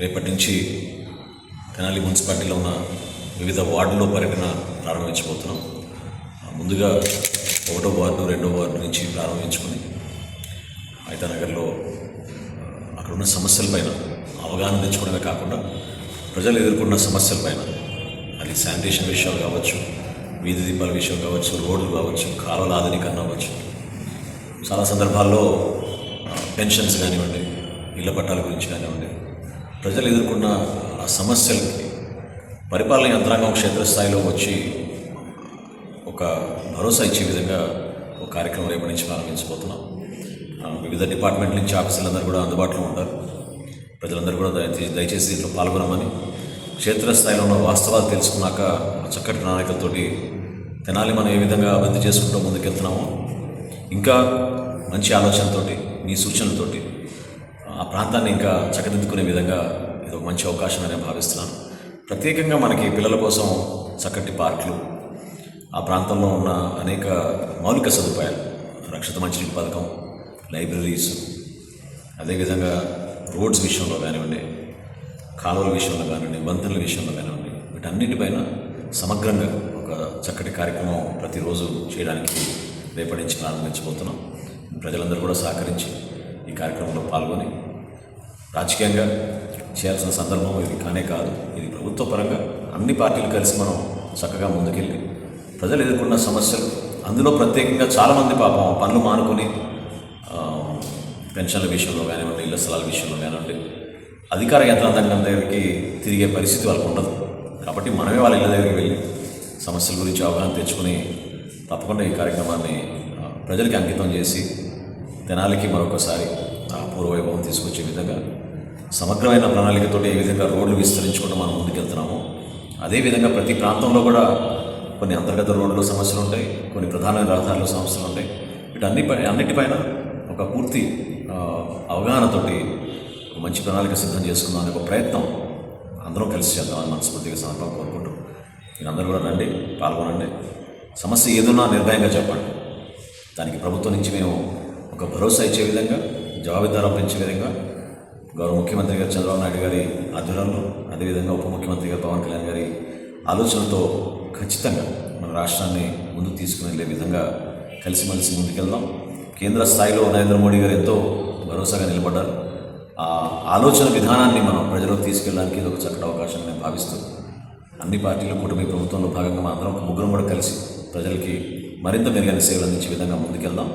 రేపటి నుంచి తెనాలి మున్సిపాలిటీలో ఉన్న వివిధ వార్డుల్లో పర్యటన ప్రారంభించబోతున్నాం. ముందుగా ఒకటో వార్డు రెండో వార్డు నుంచి ప్రారంభించుకొని నగర్లో అక్కడ ఉన్న సమస్యలపైన అవగాహన తెచ్చుకోవడమే కాకుండా ప్రజలు ఎదుర్కొన్న సమస్యలపైన అది శానిటేషన్ విషయాలు కావచ్చు వీధి దీపాల విషయం కావచ్చు రోడ్లు కావచ్చు కాలువల ఆధునీకరణ అవ్వచ్చు చాలా సందర్భాల్లో పెన్షన్స్ కానివ్వండి ఇళ్ళ పట్టాల గురించి కానివ్వండి ప్రజలు ఎదుర్కొన్న ఆ సమస్యలకి పరిపాలన యంత్రాంగం క్షేత్రస్థాయిలో వచ్చి ఒక భరోసా ఇచ్చే విధంగా ఒక కార్యక్రమం రేపటి నుంచి ప్రారంభించబోతున్నాం. వివిధ డిపార్ట్మెంట్ నుంచి ఆఫీసులందరూ కూడా అందుబాటులో ఉంటారు. ప్రజలందరూ కూడా దయచేసి దీంట్లో పాల్గొనమని. క్షేత్రస్థాయిలో ఉన్న వాస్తవాలు తెలుసుకున్నాక చక్కటి ప్రణాళికలతోటి తెనాలి మనం ఏ విధంగా అభివృద్ధి చేసుకుంటూ ముందుకెళ్తున్నామో ఇంకా మంచి ఆలోచనతోటి మీ సూచనలతోటి ఆ ప్రాంతాన్ని ఇంకా చక్కదిద్దుకునే విధంగా ఇది ఒక మంచి అవకాశం అని భావిస్తున్నాను. ప్రత్యేకంగా మనకి పిల్లల కోసం చక్కటి పార్కులు ఆ ప్రాంతంలో ఉన్న అనేక మౌలిక సదుపాయాలు రక్షిత మంచినీటి పథకం లైబ్రరీస్ అదేవిధంగా రోడ్స్ విషయంలో కానివ్వండి కాలువల విషయంలో కానివ్వండి వంతెనల విషయంలో కానివ్వండి వీటన్నిటిపైన సమగ్రంగా ఒక చక్కటి కార్యక్రమం ప్రతిరోజు చేయడానికి రేపటి నుంచి ప్రారంభించబోతున్నాం. ప్రజలందరూ కూడా సహకరించి ఈ కార్యక్రమంలో పాల్గొని రాజకీయంగా చేయాల్సిన సందర్భం ఇది కానే కాదు. ఇది ప్రభుత్వ పరంగా అన్ని పార్టీలు కలిసి మనం చక్కగా ముందుకెళ్ళి ప్రజలు ఎదుర్కొన్న సమస్యలు అందులో ప్రత్యేకంగా చాలామంది పాపం పనులు మానుకొని పెన్షన్ల విషయంలో కానివ్వండి ఇళ్ళ స్థలాల విషయంలో కానివ్వండి అధికార యంత్రాంగం దగ్గరికి తిరిగే పరిస్థితి వాళ్ళకు ఉండదు. కాబట్టి మనమే వాళ్ళ ఇళ్ళ దగ్గరికి వెళ్ళి సమస్యల గురించి అవగాహన తెచ్చుకొని తప్పకుండా ఈ కార్యక్రమాన్ని ప్రజలకి అంకితం చేసి తెనాలికి మరొకసారి పూర్వవైభవం తీసుకొచ్చే విధంగా సమగ్రమైన ప్రణాళికతోటి ఏ విధంగా రోడ్లు విస్తరించుకుంటూ మనం ముందుకెళ్తున్నామో అదేవిధంగా ప్రతి ప్రాంతంలో కూడా కొన్ని అంతర్గత రోడ్లు సమస్యలు ఉంటాయి కొన్ని ప్రధానమైన రహదారుల సమస్యలు ఉంటాయి. వీటన్ని అన్నిటిపైన ఒక పూర్తి అవగాహనతోటి మంచి ప్రణాళిక సిద్ధం చేసుకుందాం అనే ఒక ప్రయత్నం అందరం కలిసి చేద్దామని మనస్ఫూర్తిగా సందర్భం కోరుకుంటూ అందరూ కూడా రండి పాల్గొనండి. సమస్య ఏదున్నా నిర్భయంగా చెప్పండి. దానికి ప్రభుత్వం నుంచి మేము ఒక భరోసా ఇచ్చే విధంగా జవాబుదారం పెంచే విధంగా గౌరవ ముఖ్యమంత్రి గారు చంద్రబాబు నాయుడు గారి ఆధ్వర్యంలో అదేవిధంగా ఉప ముఖ్యమంత్రి గారు పవన్ కళ్యాణ్ గారి ఆలోచనతో ఖచ్చితంగా మన రాష్ట్రాన్ని ముందుకు తీసుకువెళ్ళే విధంగా కలిసిమెలిసి ముందుకెళ్దాం. కేంద్ర స్థాయిలో నరేంద్ర మోడీ గారు ఎంతో భరోసాగా నిలబడ్డారు. ఆ ఆలోచన విధానాన్ని మనం ప్రజలకు తీసుకెళ్ళడానికి ఇది ఒక చక్కటి అవకాశం నేను భావిస్తూ అన్ని పార్టీలు కూటమి ప్రభుత్వంలో భాగంగా మనం అందరం ఒక ముగ్గురం కూడా కలిసి ప్రజలకి మరింత మెరుగైన సేవలు అందించే విధంగా ముందుకెళ్దాం.